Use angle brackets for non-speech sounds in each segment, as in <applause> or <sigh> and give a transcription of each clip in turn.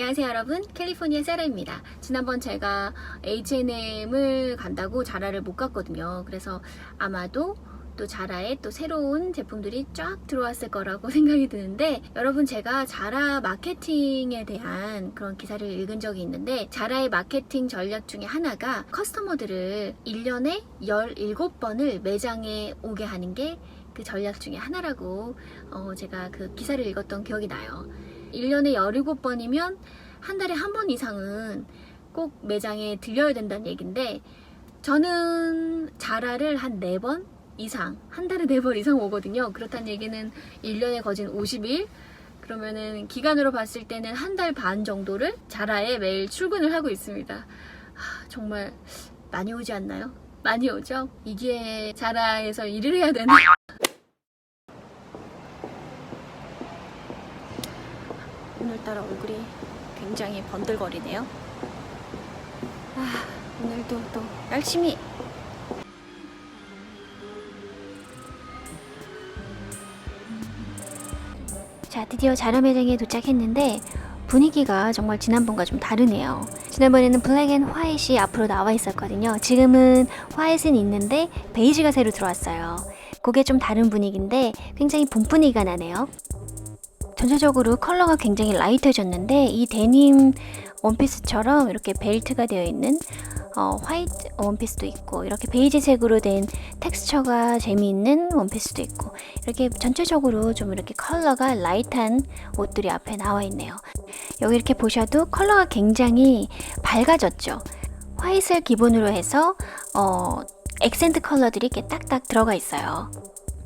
안녕하세요 여러분. 캘리포니아 세라입니다. 지난번 제가 H&M을 간다고 자라를 못 갔거든요. 그래서 아마도 또 자라에 또 새로운 제품들이 쫙 들어왔을 거라고 <laughs> 생각이 드는데 여러분 제가 자라 마케팅에 대한 그런 기사를 읽은 적이 있는데 자라의 마케팅 전략 중에 하나가 커스터머들을 1년에 17번을 매장에 오게 하는 게 그 전략 중에 하나라고 어, 제가 그 기사를 읽었던 기억이 나요 1년에 17번이면 한 달에 한 번 이상은 꼭 매장에 들려야 된다는 얘기인데 저는 자라를 한 4번 이상, 한 달에 4번 이상 오거든요. 그렇다는 얘기는 1년에 거진 50일? 그러면은 기간으로 봤을 때는 한 달 반 정도를 자라에 매일 출근을 하고 있습니다. 하, 정말 많이 오지 않나요? 많이 오죠? 이게 자라에서 일을 해야 되나? 오늘따라 얼굴이 굉장히 번들거리네요. 아, 오늘도 또 열심히 자, 드디어 자라 매장에 도착했는데 분위기가 정말 지난번과 좀 다르네요. 지난번에는 블랙 앤 화이트이 앞으로 나와 있었거든요. 지금은 화이트는 있는데 베이지가 새로 들어왔어요. 그게 좀 다른 분위기인데 굉장히 봄 분위기가 나네요. 전체적으로 컬러가 굉장히 라이트해졌는데 이 데님 원피스처럼 이렇게 벨트가 되어 있는 어, 화이트 원피스도 있고 이렇게 베이지색으로 된 텍스처가 재미있는 원피스도 있고 이렇게 전체적으로 좀 이렇게 컬러가 라이트한 옷들이 앞에 나와 있네요. 여기 이렇게 보셔도 컬러가 굉장히 밝아졌죠. 화이트를 기본으로 해서 어, 액센트 컬러들이 이렇게 딱딱 들어가 있어요.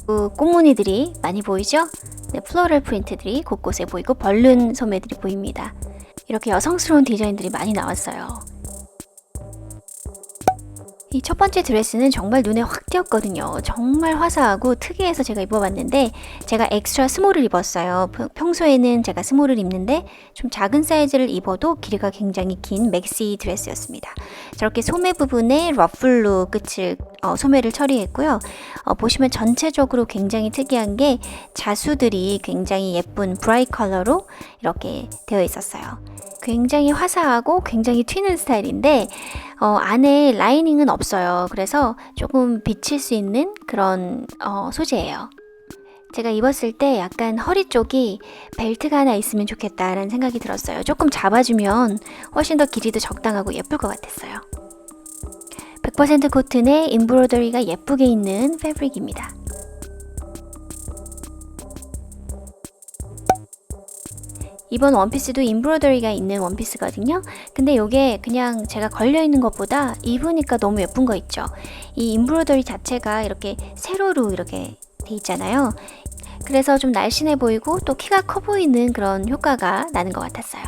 그 꽃무늬들이 많이 보이죠? 네, 플로럴 프린트들이 곳곳에 보이고 벌룬 소매들이 보입니다. 이렇게 여성스러운 디자인들이 많이 나왔어요. 이 첫 번째 드레스는 정말 눈에 확 띄었거든요. 정말 화사하고 특이해서 제가 입어봤는데 제가 엑스트라 스몰을 입었어요. 평- 평소에는 제가 스몰을 입는데 좀 작은 사이즈를 입어도 길이가 굉장히 긴 맥시 드레스였습니다. 저렇게 소매 부분에 러플로 끝을 어, 소매를 처리했고요. 어, 보시면 전체적으로 굉장히 특이한 게 자수들이 굉장히 예쁜 브라이 컬러로 이렇게 되어 있었어요. 굉장히 화사하고 굉장히 튀는 스타일인데 어, 안에 라이닝은 없어요. 그래서 조금 비칠 수 있는 그런 어, 소재예요. 제가 입었을 때 약간 허리 쪽이 벨트가 하나 있으면 좋겠다라는 생각이 들었어요. 조금 잡아주면 훨씬 더 길이도 적당하고 예쁠 것 같았어요. 100% 코튼에 임브로더리가 예쁘게 있는 패브릭입니다. 이번 원피스도 임브로더리가 있는 원피스거든요. 근데 이게 그냥 제가 걸려 있는 것보다 입으니까 너무 예쁜 거 있죠. 이 임브로더리 자체가 이렇게 세로로 이렇게 돼 있잖아요. 그래서 좀 날씬해 보이고 또 키가 커 보이는 그런 효과가 나는 것 같았어요.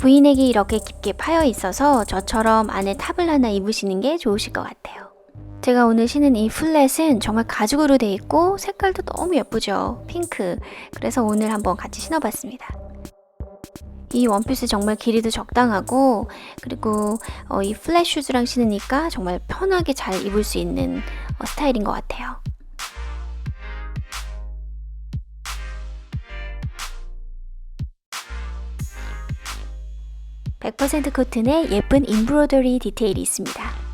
V넥이 이렇게 깊게 파여 있어서 저처럼 안에 탑을 하나 입으시는 게 좋으실 것 같아요. 제가 오늘 신은 이 플랫은 정말 가죽으로 돼 있고 색깔도 너무 예쁘죠. 핑크. 그래서 오늘 한번 같이 신어봤습니다. 이 원피스 정말 길이도 적당하고 그리고 어, 이 플랫 슈즈랑 신으니까 정말 편하게 잘 입을 수 있는 어, 스타일인 것 같아요. (100% 코튼에 예쁜 임브로더리 디테일이 있습니다.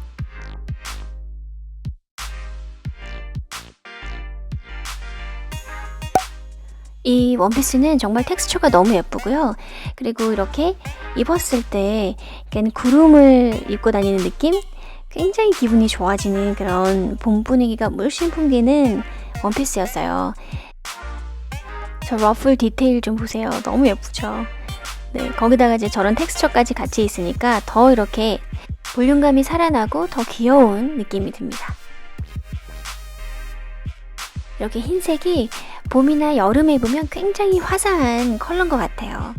이 원피스는 정말 텍스처가 너무 예쁘고요. 그리고 이렇게 입었을 때 구름을 입고 다니는 느낌? 굉장히 기분이 좋아지는 그런 봄 분위기가 물씬 풍기는 원피스였어요. 저 러플 디테일 좀 보세요. 너무 예쁘죠? 네, 거기다가 이제 저런 텍스처까지 같이 있으니까 더 이렇게 볼륨감이 살아나고 더 귀여운 느낌이 듭니다. 이렇게 흰색이 봄이나 여름에 입으면 굉장히 화사한 컬러인 것 같아요.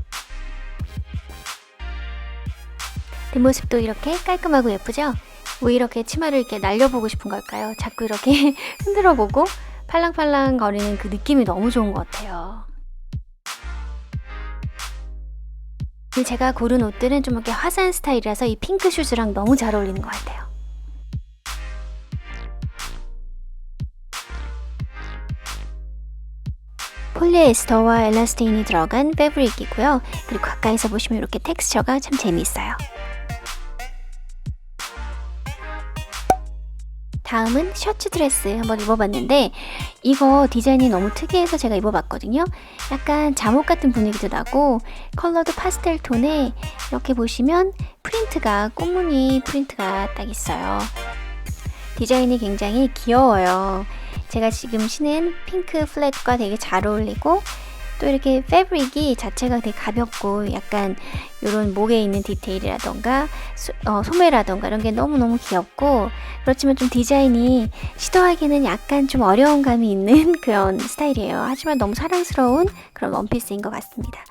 뒷모습도 이렇게 깔끔하고 예쁘죠? 왜 이렇게 치마를 이렇게 날려보고 싶은 걸까요? 자꾸 이렇게 <laughs> 흔들어보고 팔랑팔랑 거리는 그 느낌이 너무 좋은 것 같아요. 제가 고른 옷들은 좀 이렇게 화사한 스타일이라서 이 핑크 슈즈랑 너무 잘 어울리는 것 같아요. 폴리에스터와 엘라스틴이 들어간 패브릭이고요. 그리고 가까이서 보시면 이렇게 텍스처가 참 재미있어요. 다음은 셔츠 드레스 한번 입어봤는데 이거 디자인이 너무 특이해서 제가 입어봤거든요. 약간 잠옷 같은 분위기도 나고 컬러도 파스텔 톤에 이렇게 보시면 프린트가 꽃무늬 프린트가 딱 있어요. 디자인이 굉장히 귀여워요. 제가 지금 신은 핑크 플랫과 되게 잘 어울리고 또 이렇게 패브릭이 자체가 되게 가볍고 약간 이런 목에 있는 디테일이라던가 소, 어, 소매라던가 이런 게 너무너무 귀엽고 그렇지만 좀 디자인이 시도하기는 약간 좀 어려운 감이 있는 <laughs> 그런 스타일이에요. 하지만 너무 사랑스러운 그런 원피스인 것 같습니다.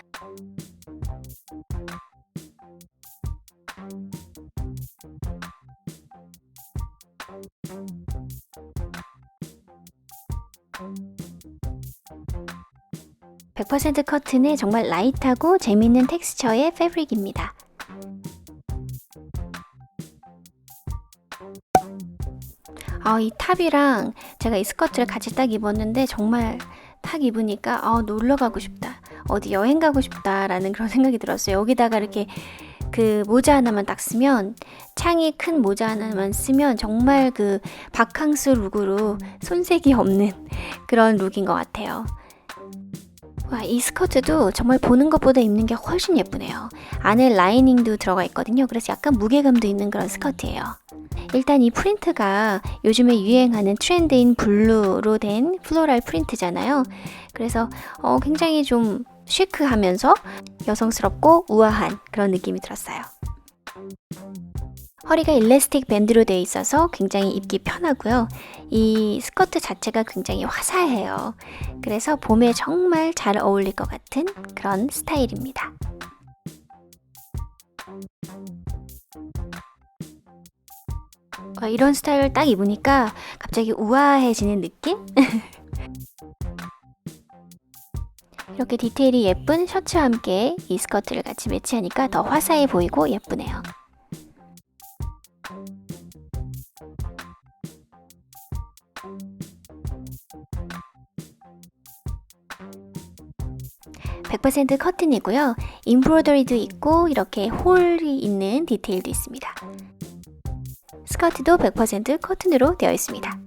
(100% 커튼의) 정말 라이트하고 재밌는 텍스처의 패브릭입니다. 아, 이 탑이랑 제가 이 스커트를 같이 딱 입었는데 정말 딱 입으니까 아, 놀러 가고 싶다. 어디 여행 가고 싶다라는 그런 <laughs> 생각이 들었어요. 여기다가 이렇게 그 모자 하나만 딱 쓰면 창이 큰 모자 하나만 쓰면 정말 그 바캉스 룩으로 손색이 없는 <laughs> 그런 룩인 것 같아요. 와, 이 스커트도 정말 보는 것보다 입는 게 훨씬 예쁘네요. 안에 라이닝도 들어가 있거든요. 그래서 약간 무게감도 있는 그런 스커트예요. 일단 이 프린트가 요즘에 유행하는 트렌드인 블루로 된 플로랄 프린트잖아요. 그래서 어, 굉장히 좀 시크하면서 여성스럽고 우아한 그런 느낌이 들었어요. 허리가 일레스틱 밴드로 되어 있어서 굉장히 입기 편하고요. 이 스커트 자체가 굉장히 화사해요. 그래서 봄에 정말 잘 어울릴 것 같은 그런 스타일입니다. 어, 이런 스타일을 딱 입으니까 갑자기 우아해지는 느낌? <laughs> 이렇게 디테일이 예쁜 셔츠와 함께 이 스커트를 같이 매치하니까 더 화사해 보이고 예쁘네요. (100% 커튼이고요) 인브로더리도 있고 이렇게 홀이 있는 디테일도 있습니다. 스커트도 100% 커튼으로 되어 있습니다.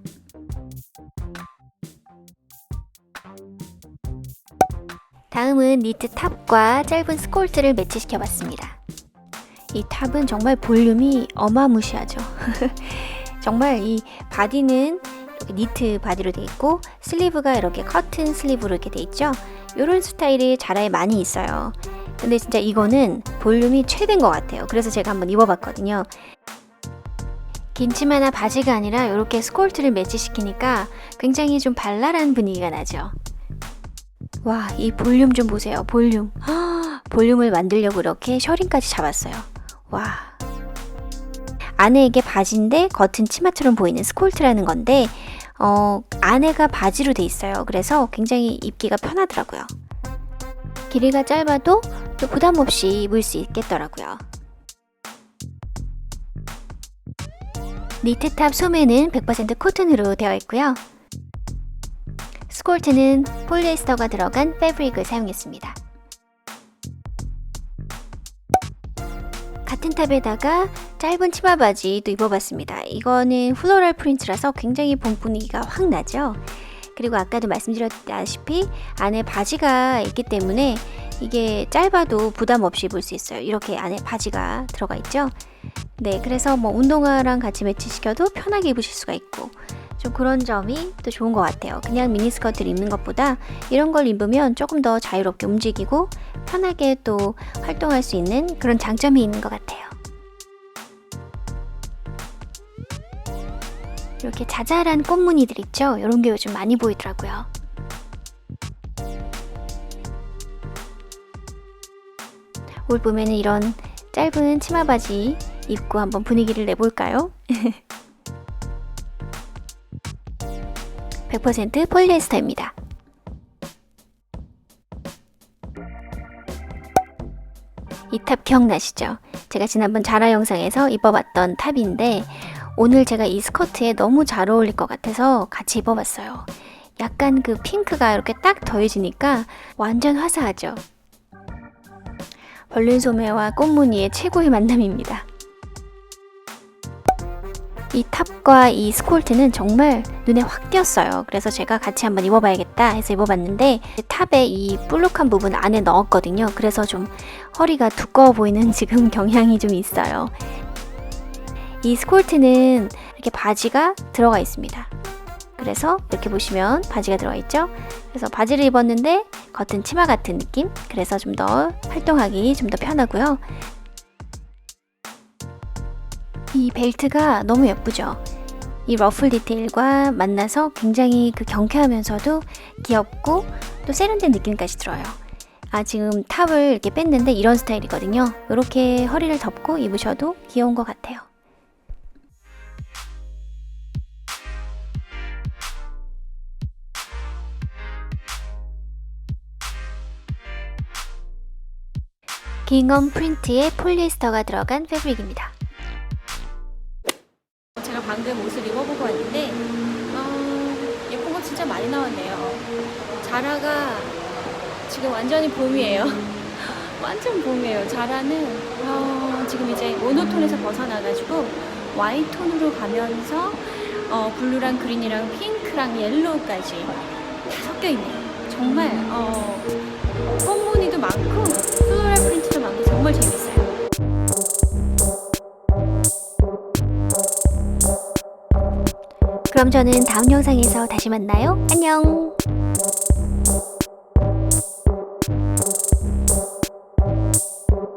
다음은 니트 탑과 짧은 스콜트를 매치시켜 봤습니다. 이 탑은 정말 볼륨이 어마무시하죠. <laughs> 정말 이 바디는 이렇게 니트 바디로 되어 있고 슬리브가 이렇게 커튼 슬리브로 이렇게 되어 있죠. 이런 스타일이 자라에 많이 있어요. 근데 진짜 이거는 볼륨이 최대인 것 같아요. 그래서 제가 한번 입어봤거든요. 긴 치마나 바지가 아니라 이렇게 스콜트를 매치시키니까 굉장히 좀 발랄한 분위기가 나죠. 와, 이 볼륨 좀 보세요. 볼륨. <gasps> 볼륨을 만들려고 이렇게 셔링까지 잡았어요. 와. 이게 바지인데 겉은 치마처럼 보이는 스콜트라는 건데 어, 안에가 바지로 돼 있어요. 그래서 굉장히 입기가 편하더라고요. 길이가 짧아도 또 부담 없이 입을 수 있겠더라고요. 니트탑 소매는 100% 코튼으로 되어 있고요. 스콜트는 폴리에스터가 들어간 패브릭을 사용했습니다. 같은 탑에다가 짧은 치마 바지도 입어봤습니다. 이거는 플로럴 프린트라서 굉장히 봄 분위기가 확 나죠. 그리고 아까도 말씀드렸다시피 안에 바지가 있기 때문에 이게 짧아도 부담 없이 입을 수 있어요. 이렇게 안에 바지가 들어가 있죠. 네, 그래서 뭐 운동화랑 같이 매치시켜도 편하게 입으실 수가 있고 좀 그런 점이 또 좋은 것 같아요. 그냥 미니스커트를 입는 것보다 이런 걸 입으면 조금 더 자유롭게 움직이고 편하게 또 활동할 수 있는 그런 장점이 있는 것 같아요. 이렇게 자잘한 꽃무늬들 있죠? 이런 게 요즘 많이 보이더라고요. 올 봄에는 이런 짧은 치마 바지 입고 한번 분위기를 내볼까요? <laughs> 100% 폴리에스터입니다. 이 탑 기억나시죠? 제가 지난번 자라 영상에서 입어봤던 탑인데 오늘 제가 이 스커트에 너무 잘 어울릴 것 같아서 같이 입어봤어요. 약간 그 핑크가 이렇게 딱 더해지니까 완전 화사하죠. 벌룬 소매와 꽃무늬의 최고의 만남입니다. 이 탑 과 이 스콜트는 정말 눈에 확 띄었어요. 그래서 제가 같이 한번 입어봐야겠다 해서 입어봤는데 탑에 이 볼록한 부분 안에 넣었거든요. 그래서 좀 허리가 두꺼워 보이는 <laughs> 지금 경향이 좀 있어요. 이 스콜트는 이렇게 바지가 들어가 있습니다. 그래서 이렇게 보시면 바지가 들어가 있죠. 그래서 바지를 입었는데 겉은 치마 같은 느낌. 그래서 좀 더 활동하기 좀 더 편하고요. 이 벨트가 너무 예쁘죠. 이 러플 디테일과 만나서 굉장히 그 경쾌하면서도 귀엽고 또 세련된 느낌까지 들어요. 아 지금 탑을 이렇게 뺐는데 이런 스타일이거든요. 이렇게 허리를 덮고 입으셔도 귀여운 것 같아요. 깅엄 프린트의 폴리에스터가 들어간 패브릭입니다. 방금 옷을 입어보고 왔는데 어, 예쁜 거 진짜 많이 나왔네요. 자라가 지금 완전히 봄이에요. <laughs> 완전 봄이에요. 자라는 어, 지금 이제 모노톤에서 벗어나가지고 와이톤으로 가면서 어, 블루랑 그린이랑 핑크랑 옐로우까지 다 섞여 있네요. 정말 어, 꽃무늬도 많고 플로럴 프린트도 많고 정말 재밌어요. 그럼 저는 다음 영상에서 다시 만나요. 안녕!